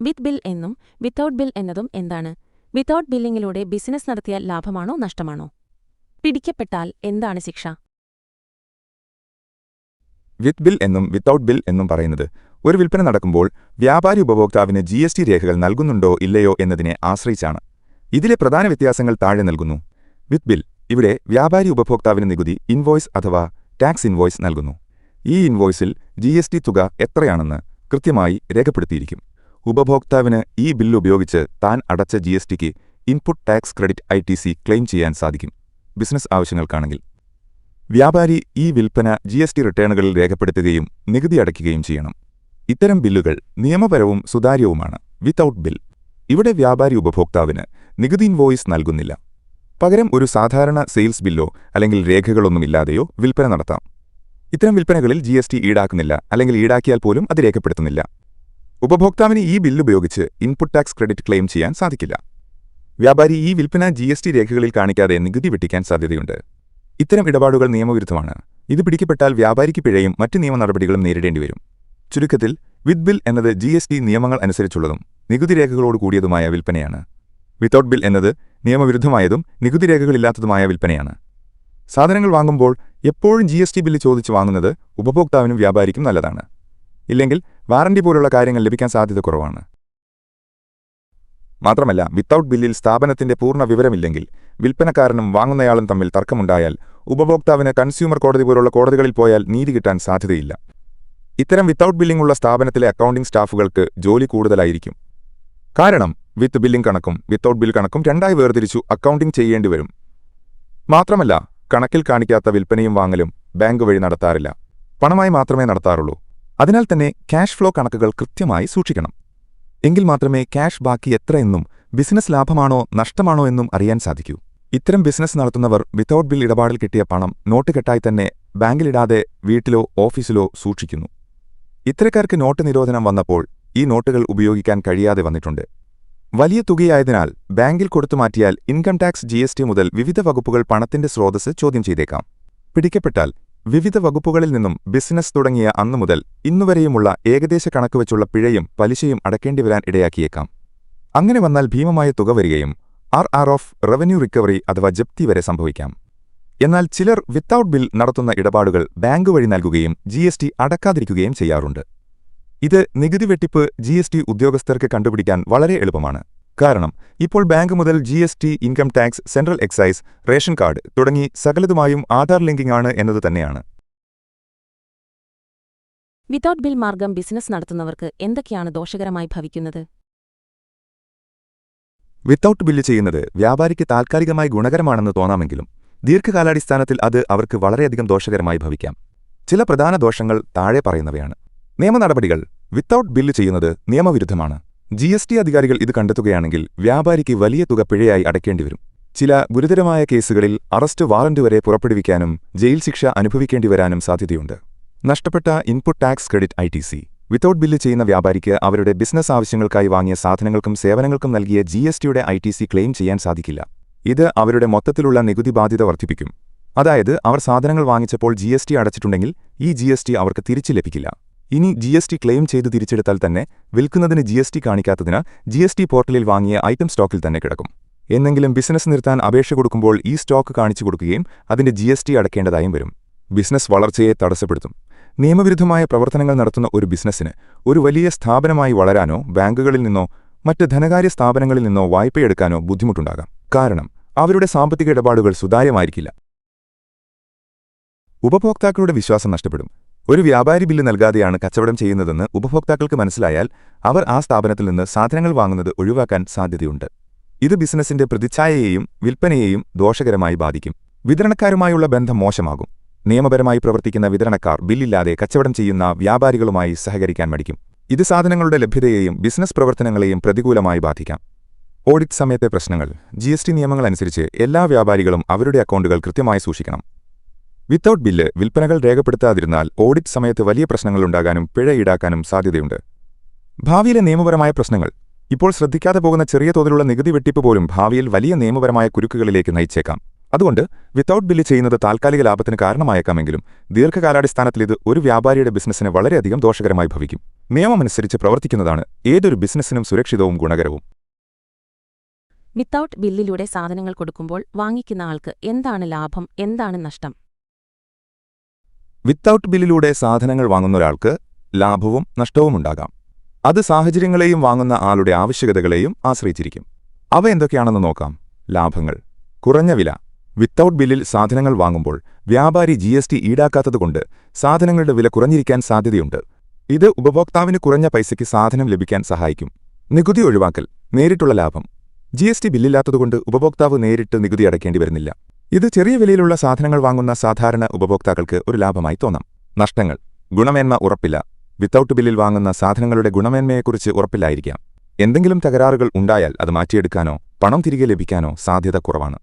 വിത്ത് bill എന്നും without bill എന്നതും എന്താണ്? വിത്തൌട്ട് ബില്ലിങ്ങിലൂടെ ബിസിനസ് നടത്തിയാൽ ലാഭമാണോ നഷ്ടമാണോ? പിടിക്കപ്പെട്ടാൽ എന്താണ് ശിക്ഷ? വിത്ത് ബിൽ എന്നും വിത്തൌട്ട് ബിൽ എന്നും പറയുന്നത് ഒരു വിൽപ്പന നടക്കുമ്പോൾ വ്യാപാരി ഉപഭോക്താവിന് ജി എസ് ടി രേഖകൾ നൽകുന്നുണ്ടോ ഇല്ലയോ എന്നതിനെ ആശ്രയിച്ചാണ്. ഇതിലെ പ്രധാന വ്യത്യാസങ്ങൾ താഴെ നൽകുന്നു. വിത്ത് ബിൽ ഇവിടെ വ്യാപാരി ഉപഭോക്താവിന് നികുതി ഇൻവോയ്സ് അഥവാ ടാക്സ് ഇൻവോയ്സ് നൽകുന്നു. ഈ ഇൻവോയ്സിൽ ജി തുക എത്രയാണെന്ന് കൃത്യമായി രേഖപ്പെടുത്തിയിരിക്കും. ഉപഭോക്താവിന് ഈ ബില്ല് ഉപയോഗിച്ച് താൻ അടച്ച G S tick input tax credit I T C claim ചെയ്യാൻ സാധിക്കും. ബിസിനസ് ആവശ്യങ്ങൾക്കാണെങ്കിൽ. വ്യാപാരി ഈ വിൽപ്പന ജി എസ് ടി റിട്ടേണുകളിൽ രേഖപ്പെടുത്തുകയും നികുതി അടയ്ക്കുകയും ചെയ്യണം. ഇത്തരം ബില്ലുകൾ നിയമപരവും സുതാര്യവുമാണ്. Without bill. ഇവിടെ വ്യാപാരി ഉപഭോക്താവിന് നികുതി ഇൻവോയിസ് നൽകുന്നില്ല. പകരം ഒരു സാധാരണ സെയിൽസ് ബില്ലോ അല്ലെങ്കിൽ രേഖകളൊന്നുമില്ലാതെയോ വിൽപ്പന നടത്താം. ഇത്തരം വിൽപ്പനകളിൽ ജി ഈടാക്കുന്നില്ല അല്ലെങ്കിൽ ഈടാക്കിയാൽ പോലും അത് രേഖപ്പെടുത്തുന്നില്ല. ഉപഭോക്താവിന് ഈ ബില്ല് ഉപയോഗിച്ച് ഇൻപുട്ട് ടാക്സ് ക്രെഡിറ്റ് ക്ലെയിം ചെയ്യാൻ സാധിക്കില്ല. വ്യാപാരി ഈ വിൽപ്പന ജി എസ് ടി രേഖകളിൽ കാണിക്കാതെ നികുതി വെട്ടിക്കാൻ സാധ്യതയുണ്ട്. ഇത്തരം ഇടപാടുകൾ നിയമവിരുദ്ധമാണ്. ഇത് പിടിക്കപ്പെട്ടാൽ വ്യാപാരിക്ക് പിഴയും മറ്റ് നിയമ നടപടികളും നേരിടേണ്ടിവരും ചുരുക്കത്തിൽ വിത്ത് ബിൽ എന്നത് ജി എസ് ടി നിയമങ്ങൾ അനുസരിച്ചുള്ളതും നികുതി രേഖകളോട് കൂടിയതുമായ വിൽപ്പനയാണ്. വിത്തൌട്ട് ബിൽ എന്നത് നിയമവിരുദ്ധമായതും നികുതി രേഖകളില്ലാത്തതുമായ വിൽപ്പനയാണ്. സാധനങ്ങൾ വാങ്ങുമ്പോൾ എപ്പോഴും ജി എസ് ടി ബില്ല് ചോദിച്ച് വാങ്ങുന്നത് ഉപഭോക്താവിനും വ്യാപാരിക്കും നല്ലതാണ്. ഇല്ലെങ്കിൽ വാറണ്ടി പോലുള്ള കാര്യങ്ങൾ ലഭിക്കാൻ സാധ്യത കുറവാണ്. മാത്രമല്ല വിത്തൌട്ട് ബില്ലിൽ സ്ഥാപനത്തിന്റെ പൂർണ വിവരമില്ലെങ്കിൽ വിൽപ്പനക്കാരനും വാങ്ങുന്നയാളും തമ്മിൽ തർക്കമുണ്ടായാൽ ഉപഭോക്താവിന് കൺസ്യൂമർ കോടതി പോലുള്ള കോടതികളിൽ പോയാൽ നീതി കിട്ടാൻ സാധ്യതയില്ല. ഇത്തരം വിത്തൌട്ട് ബില്ലിംഗ് ഉള്ള സ്ഥാപനത്തിലെ അക്കൗണ്ടിംഗ് സ്റ്റാഫുകൾക്ക് ജോലി കൂടുതലായിരിക്കും. കാരണം വിത്ത് ബില്ലിംഗ് കണക്കും വിത്തൌട്ട് ബിൽ കണക്കും രണ്ടായി വേർതിരിച്ചു അക്കൗണ്ടിംഗ് ചെയ്യേണ്ടിവരും മാത്രമല്ല കണക്കിൽ കാണിക്കാത്ത വിൽപ്പനയും വാങ്ങലും ബാങ്ക് വഴി നടത്താറില്ല. പണമായി മാത്രമേ നടത്താറുള്ളൂ. അതിനാൽ തന്നെ ക്യാഷ് ഫ്ലോ കണക്കുകൾ കൃത്യമായി സൂക്ഷിക്കണം. എങ്കിൽ മാത്രമേ ക്യാഷ് ബാക്കി എത്രയെന്നും ബിസിനസ് ലാഭമാണോ നഷ്ടമാണോ എന്നും അറിയാൻ സാധിക്കൂ. ഇത്തരം ബിസിനസ് നടത്തുന്നവർ വിതൗട്ട് ബിൽ ഇടപാടിൽ കിട്ടിയ പണം നോട്ടുകെട്ടായി തന്നെ ബാങ്കിലിടാതെ വീട്ടിലോ ഓഫീസിലോ സൂക്ഷിക്കുന്നു. ഇത്തരക്കാർക്ക് നോട്ട് നിരോധനം വന്നപ്പോൾ ഈ നോട്ടുകൾ ഉപയോഗിക്കാൻ കഴിയാതെ വന്നിട്ടുണ്ട്. വലിയ തുകയായതിനാൽ ബാങ്കിൽ കൊടുത്തുമാറ്റിയാൽ ഇൻകം ടാക്സ് ജി മുതൽ വിവിധ വകുപ്പുകൾ പണത്തിന്റെ സ്രോതസ് ചോദ്യം ചെയ്തേക്കാം. പിടിക്കപ്പെട്ടാൽ വിവിധ വകുപ്പുകളിൽ നിന്നും ബിസിനസ് തുടങ്ങിയ അന്നു മുതൽ ഇന്നുവരെയുമുള്ള ഏകദേശ കണക്ക് വെച്ചുള്ള പിഴയും പലിശയും അടക്കേണ്ടിവരാൻ ഇടയാക്കിയേക്കാം. അങ്ങനെ വന്നാൽ ഭീമമായ തുക വരികയും R R of revenue recovery അഥവാ ജപ്തി വരെ സംഭവിക്കാം. എന്നാൽ ചിലർ വിത്തൌട്ട് ബിൽ നടത്തുന്ന ഇടപാടുകൾ ബാങ്ക് വഴി നൽകുകയും ജി എസ് ടി അടക്കാതിരിക്കുകയും ചെയ്യാറുണ്ട്. ഇത് നികുതി വെട്ടിപ്പ് ജി എസ് ടി ഉദ്യോഗസ്ഥർക്ക് കണ്ടുപിടിക്കാൻ വളരെ എളുപ്പമാണ്. കാരണം ഇപ്പോൾ ബാങ്ക് മുതൽ G S T income tax central excise ration card തുടങ്ങി സകലതുമായും ആധാർ ലിങ്കിംഗ് ആണ് എന്നത് തന്നെയാണ്. വിതൗട്ട് ബിൽ മാർഗം ബിസിനസ് നടത്തുന്നവർക്ക് എന്തൊക്കെയാണ് ദോഷകരമായി ഭവിക്കുന്നത്? വിത്തൌട്ട് ബില്ല് ചെയ്യുന്നത് വ്യാപാരിക്ക് താൽക്കാലികമായി ഗുണകരമാണെന്ന് തോന്നാമെങ്കിലും ദീർഘകാലാടിസ്ഥാനത്തിൽ അത് അവർക്ക് വളരെയധികം ദോഷകരമായി ഭവിക്കാം. ചില പ്രധാന ദോഷങ്ങൾ താഴെ പറയുന്നവയാണ്. നിയമനടപടികൾ. വിത്തൌട്ട് ബില്ല് ചെയ്യുന്നത് നിയമവിരുദ്ധമാണ്. ജി എസ് ടി അധികാരികൾ ഇത് കണ്ടെത്തുകയാണെങ്കിൽ വ്യാപാരിക്ക് വലിയ തുക പിഴയായി അടയ്ക്കേണ്ടിവരും. ചില ഗുരുതരമായ കേസുകളിൽ അറസ്റ്റ് വാറന്റ് വരെ പുറപ്പെടുവിക്കാനും ജയിൽ ശിക്ഷ അനുഭവിക്കേണ്ടി വരാനും സാധ്യതയുണ്ട്. നഷ്ടപ്പെട്ട input tax credit I T C. Without bill ചെയ്യുന്ന വ്യാപാരിക്ക് അവരുടെ ബിസിനസ് ആവശ്യങ്ങൾക്കായി വാങ്ങിയ സാധനങ്ങൾക്കും സേവനങ്ങൾക്കും നൽകിയ ജി എസ് ടിയുടെ ഐ ടി സി ക്ലെയിം ചെയ്യാൻ സാധിക്കില്ല. ഇത് അവരുടെ മൊത്തത്തിലുള്ള നികുതി ബാധ്യത വർദ്ധിപ്പിക്കും. അതായത് അവർ സാധനങ്ങൾ വാങ്ങിച്ചപ്പോൾ ജി എസ് ടി അടച്ചിട്ടുണ്ടെങ്കിൽ ഈ ജി എസ് ടി അവർക്ക് തിരിച്ചു ലഭിക്കില്ല. ഇനി ജി എസ് ടി ക്ലെയിം ചെയ്ത് തിരിച്ചെടുത്താൽ തന്നെ വിൽക്കുന്നതിന് ജി എസ് ടി കാണിക്കാത്തതിന് ജി എസ് ടി പോർട്ടലിൽ വാങ്ങിയ ഐറ്റം സ്റ്റോക്കിൽ തന്നെ കിടക്കും. എന്നെങ്കിലും ബിസിനസ് നിർത്താൻ അപേക്ഷ കൊടുക്കുമ്പോൾ ഈ സ്റ്റോക്ക് കാണിച്ചു കൊടുക്കുകയും അതിന്റെ ജി എസ് ടി അടക്കേണ്ടതായും വരും. ബിസിനസ് വളർച്ചയെ തടസ്സപ്പെടുത്തും. നിയമവിരുദ്ധമായ പ്രവർത്തനങ്ങൾ നടത്തുന്ന ഒരു ബിസിനസ്സിന് ഒരു വലിയ സ്ഥാപനമായി വളരാനോ ബാങ്കുകളിൽ നിന്നോ മറ്റ് ധനകാര്യ സ്ഥാപനങ്ങളിൽ നിന്നോ വായ്പയെടുക്കാനോ ബുദ്ധിമുട്ടുണ്ടാകാം. കാരണം അവരുടെ സാമ്പത്തിക ഇടപാടുകൾ സുതാര്യമായിരിക്കില്ല. ഉപഭോക്താക്കളുടെ വിശ്വാസം നഷ്ടപ്പെടും. ഒരു വ്യാപാരി ബില്ല് നൽകാതെയാണ് കച്ചവടം ചെയ്യുന്നതെന്ന് ഉപഭോക്താക്കൾക്ക് മനസ്സിലായാൽ അവർ ആ സ്ഥാപനത്തിൽ നിന്ന് സാധനങ്ങൾ വാങ്ങുന്നത് ഒഴിവാക്കാൻ സാധ്യതയുണ്ട്. ഇത് ബിസിനസിന്റെ പ്രതിച്ഛായയെയും വിൽപ്പനയെയും ദോഷകരമായി ബാധിക്കും. വിതരണക്കാരുമായുള്ള ബന്ധം മോശമാകും. നിയമപരമായി പ്രവർത്തിക്കുന്ന വിതരണക്കാർ ബില്ലില്ലാതെ കച്ചവടം ചെയ്യുന്ന വ്യാപാരികളുമായി സഹകരിക്കാൻ മടിക്കും. ഇത് സാധനങ്ങളുടെ ലഭ്യതയെയും ബിസിനസ് പ്രവർത്തനങ്ങളെയും പ്രതികൂലമായി ബാധിക്കാം. ഓഡിറ്റ് സമയത്തെ പ്രശ്നങ്ങൾ ജി നിയമങ്ങൾ അനുസരിച്ച് എല്ലാ വ്യാപാരികളും അവരുടെ അക്കൗണ്ടുകൾ കൃത്യമായി സൂക്ഷിക്കണം. വിത്തൌട്ട് ബില്ല് വിൽപ്പനകൾ രേഖപ്പെടുത്താതിരുന്നാൽ ഓഡിറ്റ് സമയത്ത് വലിയ പ്രശ്നങ്ങളുണ്ടാകാനും പിഴ ഈടാക്കാനും സാധ്യതയുണ്ട്. ഭാവിയിലെ നിയമപരമായ പ്രശ്നങ്ങൾ. ഇപ്പോൾ ശ്രദ്ധിക്കാതെ പോകുന്ന ചെറിയ തോതിലുള്ള നികുതി വെട്ടിപ്പ് പോലും ഭാവിയിൽ വലിയ നിയമപരമായ കുരുക്കുകളിലേക്ക് നയിച്ചേക്കാം. അതുകൊണ്ട് വിത്തൌട്ട് ബില്ല് ചെയ്യുന്നത് താൽക്കാലിക ലാഭത്തിന് കാരണമായേക്കാമെങ്കിലും ദീർഘകാലാടിസ്ഥാനത്തിൽ ഇത് ഒരു വ്യാപാരിയുടെ ബിസിനസ്സിന് വളരെയധികം ദോഷകരമായി ഭവിക്കും. നിയമമനുസരിച്ച് പ്രവർത്തിക്കുന്നതാണ് ഏതൊരു ബിസിനസ്സിനും സുരക്ഷിതവും ഗുണകരവും. വിത്തൌട്ട് ബില്ലിലൂടെ സാധനങ്ങൾ കൊടുക്കുമ്പോൾ വാങ്ങിക്കുന്ന ആൾക്ക് എന്താണ് ലാഭം? എന്താണ് നഷ്ടം? വിത്തൌട്ട് ബില്ലിലൂടെ സാധനങ്ങൾ വാങ്ങുന്ന ഒരാൾക്ക് ലാഭവും നഷ്ടവുമുണ്ടാകാം അത് സാഹചര്യങ്ങളെയും വാങ്ങുന്ന ആളുടെ ആവശ്യകതകളെയും ആശ്രയിച്ചിരിക്കും. അവ എന്തൊക്കെയാണെന്ന് നോക്കാം. ലാഭങ്ങൾ. കുറഞ്ഞ വില. വിത്തൌട്ട് ബില്ലിൽ സാധനങ്ങൾ വാങ്ങുമ്പോൾ വ്യാപാരി ജി എസ് ടി ഈടാക്കാത്തതുകൊണ്ട് സാധനങ്ങളുടെ വില കുറഞ്ഞിരിക്കാൻ സാധ്യതയുണ്ട്. ഇത് ഉപഭോക്താവിന് കുറഞ്ഞ പൈസയ്ക്ക് സാധനം ലഭിക്കാൻ സഹായിക്കും. നികുതി ഒഴിവാക്കൽ. നേരിട്ടുള്ള ലാഭം. ജി എസ് ടി ബില്ലില്ലാത്തതുകൊണ്ട് ഉപഭോക്താവ് നേരിട്ട് നികുതി അടയ്ക്കേണ്ടി വരുന്നില്ല. ഇത് ചെറിയ വിലയിലുള്ള സാധനങ്ങൾ വാങ്ങുന്ന സാധാരണ ഉപഭോക്താക്കൾക്ക് ഒരു ലാഭമായി തോന്നാം. നഷ്ടങ്ങൾ. ഗുണമേന്മ ഉറപ്പില്ല. വിത്തൌട്ട് ബില്ലിൽ വാങ്ങുന്ന സാധനങ്ങളുടെ ഗുണമേന്മയെക്കുറിച്ച് ഉറപ്പില്ലായിരിക്കാം. എന്തെങ്കിലും തകരാറുകൾ ഉണ്ടായാൽ അത് മാറ്റിയെടുക്കാനോ പണം തിരികെ ലഭിക്കാനോ സാധ്യത കുറവാണ്.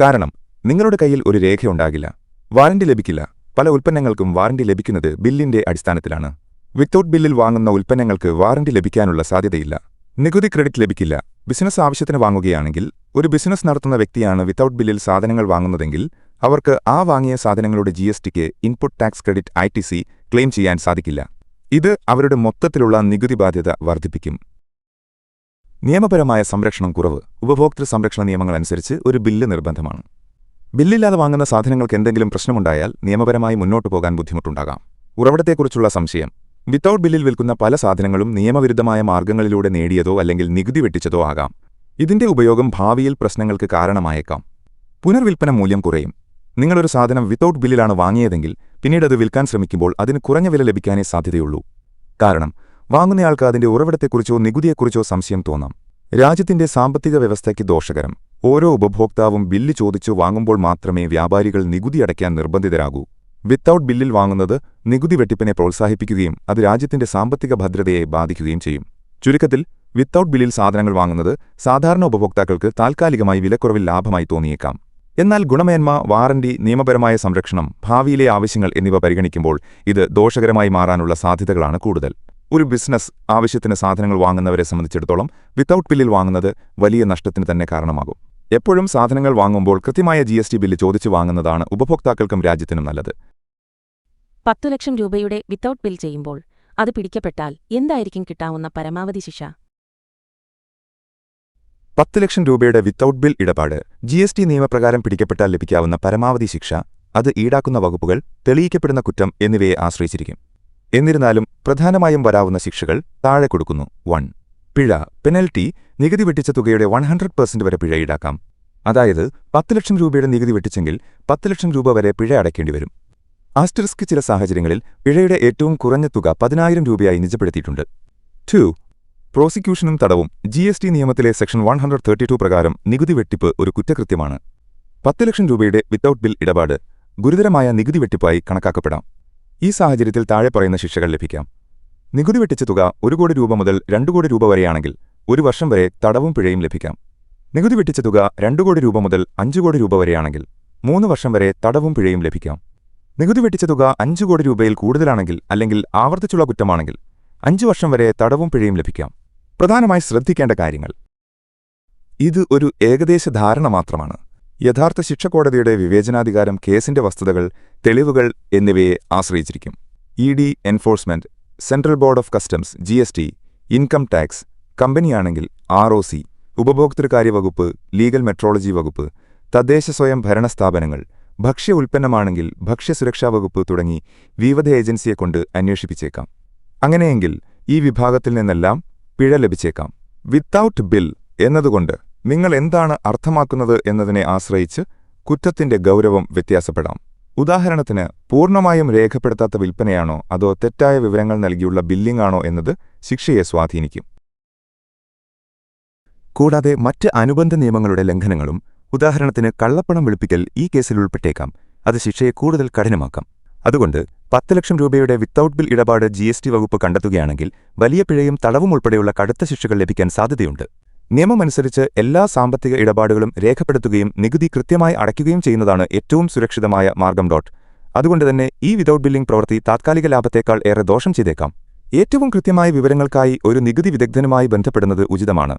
കാരണം നിങ്ങളുടെ കയ്യിൽ ഒരു രേഖയുണ്ടാകില്ല വാറന്റി ലഭിക്കില്ല. പല ഉൽപ്പന്നങ്ങൾക്കും വാറന്റി ലഭിക്കുന്നത് ബില്ലിന്റെ അടിസ്ഥാനത്തിലാണ്. വിത്തൌട്ട് ബില്ലിൽ വാങ്ങുന്ന ഉൽപ്പന്നങ്ങൾക്ക് വാറന്റി ലഭിക്കാനുള്ള സാധ്യതയില്ല. നികുതി ക്രെഡിറ്റ് ലഭിക്കില്ല. ബിസിനസ് ആവശ്യത്തിന് വാങ്ങുകയാണെങ്കിൽ ഒരു ബിസിനസ് നടത്തുന്ന വ്യക്തിയാണ് വിത്തൌട്ട് ബില്ലിൽ സാധനങ്ങൾ വാങ്ങുന്നതെങ്കിൽ അവർക്ക് ആ വാങ്ങിയ സാധനങ്ങളുടെ G S tick input tax credit I T C claim ചെയ്യാൻ സാധിക്കില്ല. ഇത് അവരുടെ മൊത്തത്തിലുള്ള നികുതി ബാധ്യത വർദ്ധിപ്പിക്കും. നിയമപരമായ സംരക്ഷണം കുറവ്. ഉപഭോക്തൃ സംരക്ഷണ നിയമങ്ങളനുസരിച്ച് ഒരു ബില്ല് നിർബന്ധമാണ്. ബില്ലില്ലാതെ വാങ്ങുന്ന സാധനങ്ങൾക്ക് എന്തെങ്കിലും പ്രശ്നമുണ്ടായാൽ നിയമപരമായി മുന്നോട്ടു പോകാൻ ബുദ്ധിമുട്ടുണ്ടാകാം. ഉറവിടത്തെക്കുറിച്ചുള്ള സംശയം. വിത്തൌട്ട് ബില്ലിൽ വിൽക്കുന്ന പല സാധനങ്ങളും നിയമവിരുദ്ധമായ മാർഗങ്ങളിലൂടെ നേടിയതോ അല്ലെങ്കിൽ നികുതി വെട്ടിച്ചതോ ആകാം. ഇതിന്റെ ഉപയോഗം ഭാവിയിൽ പ്രശ്നങ്ങൾക്ക് കാരണമായേക്കാം. പുനർവിൽപ്പന മൂല്യം കുറയും. നിങ്ങളൊരു സാധനം വിത്തൌട്ട് ബില്ലിലാണ് വാങ്ങിയതെങ്കിൽ പിന്നീട് അത് വിൽക്കാൻ ശ്രമിക്കുമ്പോൾ അതിന് കുറഞ്ഞ വില ലഭിക്കാനേ സാധ്യതയുള്ളൂ. കാരണം വാങ്ങുന്നയാൾക്ക് അതിന്റെ ഉറവിടത്തെക്കുറിച്ചോ നികുതിയെക്കുറിച്ചോ സംശയം തോന്നാം. രാജ്യത്തിന്റെ സാമ്പത്തിക വ്യവസ്ഥയ്ക്ക് ദോഷകരം. ഓരോ ഉപഭോക്താവും ബില്ല് ചോദിച്ചു വാങ്ങുമ്പോൾ മാത്രമേ വ്യാപാരികൾ നികുതി അടയ്ക്കാൻ നിർബന്ധിതരാകൂ. വിത്തൌട്ട് ബില്ലിൽ വാങ്ങുന്നത് നികുതി വെട്ടിപ്പിനെ പ്രോത്സാഹിപ്പിക്കുകയും അത് രാജ്യത്തിന്റെ സാമ്പത്തിക ഭദ്രതയെ ബാധിക്കുകയും ചെയ്യും. ചുരുക്കത്തിൽ വിത്തൌട്ട് ബില്ലിൽ സാധനങ്ങൾ വാങ്ങുന്നത് സാധാരണ ഉപഭോക്താക്കൾക്ക് താൽക്കാലികമായി വിലക്കുറവിൽ ലാഭമായി തോന്നിയേക്കാം. എന്നാൽ ഗുണമേന്മ വാറന്റി നിയമപരമായ സംരക്ഷണം ഭാവിയിലെ ആവശ്യങ്ങൾ എന്നിവ പരിഗണിക്കുമ്പോൾ ഇത് ദോഷകരമായി മാറാനുള്ള സാധ്യതകളാണ് കൂടുതൽ. ഒരു ബിസിനസ് ആവശ്യത്തിന് സാധനങ്ങൾ വാങ്ങുന്നവരെ സംബന്ധിച്ചിടത്തോളം വിത്തൌട്ട് ബില്ലിൽ വാങ്ങുന്നത് വലിയ നഷ്ടത്തിന് തന്നെ കാരണമാകും. എപ്പോഴും സാധനങ്ങൾ വാങ്ങുമ്പോൾ കൃത്യമായ ജി ബില്ല് ചോദിച്ചു വാങ്ങുന്നതാണ് ഉപഭോക്താക്കൾക്കും രാജ്യത്തിനും നല്ലത്. പത്തു ലക്ഷം രൂപയുടെ വിത്തൌട്ട് ബിൽ ചെയ്യുമ്പോൾ അത് പിടിക്കപ്പെട്ടാൽ എന്തായിരിക്കും കിട്ടാവുന്ന പരമാവധി ശിക്ഷ? പത്ത് ലക്ഷം രൂപയുടെ വിത്തൌട്ട് ബിൽ ഇടപാട് ജി എസ് ടി നിയമപ്രകാരം പിടിക്കപ്പെട്ടാൽ ലഭിക്കാവുന്ന പരമാവധി ശിക്ഷ അത് ഈടാക്കുന്ന വകുപ്പുകൾ തെളിയിക്കപ്പെടുന്ന കുറ്റം എന്നിവയെ ആശ്രയിച്ചിരിക്കും. എന്നിരുന്നാലും പ്രധാനമായും വരാവുന്ന ശിക്ഷകൾ താഴെ കൊടുക്കുന്നു. വൺ. പിഴ പെനൽറ്റി നികുതി വെട്ടിച്ച തുകയുടെ വൺ ഹൺഡ്രഡ് പെർസെന്റ് വരെ പിഴ ഈടാക്കാം. അതായത് പത്ത് ലക്ഷം രൂപയുടെ നികുതി വെട്ടിച്ചെങ്കിൽ പത്ത് ലക്ഷം രൂപ വരെ പിഴ അടയ്ക്കേണ്ടി വരും ആസ്റ്ററിസ്ക് ചില സാഹചര്യങ്ങളിൽ പിഴയുടെ ഏറ്റവും കുറഞ്ഞ തുക പതിനായിരം രൂപയായി നിജപ്പെടുത്തിയിട്ടുണ്ട്. ടു. പ്രോസിക്യൂഷനും തടവും ജി എസ് ടി നിയമത്തിലെ section one hundred thirty two പ്രകാരം നികുതി വെട്ടിപ്പ് ഒരു കുറ്റകൃത്യമാണ്. പത്ത് ലക്ഷം രൂപയുടെ വിത്തൌട്ട് ബിൽ ഇടപാട് ഗുരുതരമായ നികുതി വെട്ടിപ്പായി കണക്കാക്കപ്പെടാം. ഈ സാഹചര്യത്തിൽ താഴെ പറയുന്ന ശിക്ഷകൾ ലഭിക്കാം. നികുതി വെട്ടിച്ച തുക ഒരു കോടി രൂപ മുതൽ രണ്ടു കോടി രൂപ വരെയാണെങ്കിൽ ഒരു വർഷം വരെ തടവും പിഴയും ലഭിക്കാം. നികുതി വെട്ടിച്ച തുക രണ്ടു കോടി രൂപ മുതൽ അഞ്ചു കോടി രൂപ വരെയാണെങ്കിൽ മൂന്ന് വർഷം വരെ തടവും പിഴയും ലഭിക്കാം. നികുതി വെട്ടിച്ച തുക അഞ്ചു കോടി രൂപയിൽ കൂടുതലാണെങ്കിൽ അല്ലെങ്കിൽ ആവർത്തിച്ചുള്ള കുറ്റമാണെങ്കിൽ അഞ്ചു വർഷം വരെ തടവും പിഴയും ലഭിക്കാം. പ്രധാനമായി ശ്രദ്ധിക്കേണ്ട കാര്യങ്ങൾ. ഇത് ഒരു ഏകദേശ ധാരണ മാത്രമാണ്. യഥാർത്ഥ ശിക്ഷ കോടതിയുടെ വിവേചനാധികാരം കേസിന്റെ വസ്തുതകൾ തെളിവുകൾ എന്നിവയെ ആശ്രയിച്ചിരിക്കും. E D enforcement central board of customs G S T income tax കമ്പനിയാണെങ്കിൽ R O C ഉപഭോക്തൃകാര്യ വകുപ്പ് ലീഗൽ മെട്രോളജി വകുപ്പ് തദ്ദേശ സ്വയം ഭരണ സ്ഥാപനങ്ങൾ ഭക്ഷ്യ ഉൽപ്പന്നമാണെങ്കിൽ ഭക്ഷ്യസുരക്ഷാ വകുപ്പ് തുടങ്ങി വിവിധ ഏജൻസിയെക്കൊണ്ട് അന്വേഷിപ്പിച്ചേക്കാം. അങ്ങനെയെങ്കിൽ ഈ വിഭാഗത്തിൽ നിന്നെല്ലാം പിഴ ലഭിച്ചേക്കാം. വിത്തൌട്ട് ബിൽ എന്നതുകൊണ്ട് നിങ്ങൾ എന്താണ് അർത്ഥമാക്കുന്നത് എന്നതിനെ ആശ്രയിച്ച് കുറ്റത്തിന്റെ ഗൗരവം വ്യത്യാസപ്പെടാം. ഉദാഹരണത്തിന് പൂർണമായും രേഖപ്പെടുത്താത്ത വിൽപ്പനയാണോ അതോ തെറ്റായ വിവരങ്ങൾ നൽകിയുള്ള ബില്ലിംഗ് ആണോ എന്നത് ശിക്ഷയെ സ്വാധീനിക്കും. കൂടാതെ മറ്റ് അനുബന്ധ നിയമങ്ങളുടെ ലംഘനങ്ങളും ഉദാഹരണത്തിന് കള്ളപ്പണം വെളുപ്പിക്കൽ ഈ കേസിൽ ഉൾപ്പെട്ടേക്കാം. അത് ശിക്ഷയെ കൂടുതൽ കഠിനമാക്കാം. അതുകൊണ്ട് പത്ത് ലക്ഷം രൂപയുടെ വിത്തൌട്ട് ബിൽ ഇടപാട് ജി എസ് ടി വകുപ്പ് കണ്ടെത്തുകയാണെങ്കിൽ വലിയ പിഴയും തടവും ഉൾപ്പെടെയുള്ള കടുത്ത ശിക്ഷകൾ ലഭിക്കാൻ സാധ്യതയുണ്ട്. നിയമമനുസരിച്ച് എല്ലാ സാമ്പത്തിക ഇടപാടുകളും രേഖപ്പെടുത്തുകയും നികുതി കൃത്യമായി അടയ്ക്കുകയും ചെയ്യുന്നതാണ് ഏറ്റവും സുരക്ഷിതമായ മാർഗം ഡോട്ട്. അതുകൊണ്ടുതന്നെ ഈ വിതൌട്ട് ബില്ലിംഗ് പ്രവൃത്തി താത്കാലിക ലാഭത്തേക്കാൾ ഏറെ ദോഷം ചെയ്തേക്കാം. ഏറ്റവും കൃത്യമായ വിവരങ്ങൾക്കായി ഒരു നികുതി വിദഗ്ധനുമായി ബന്ധപ്പെടുന്നത് ഉചിതമാണ്.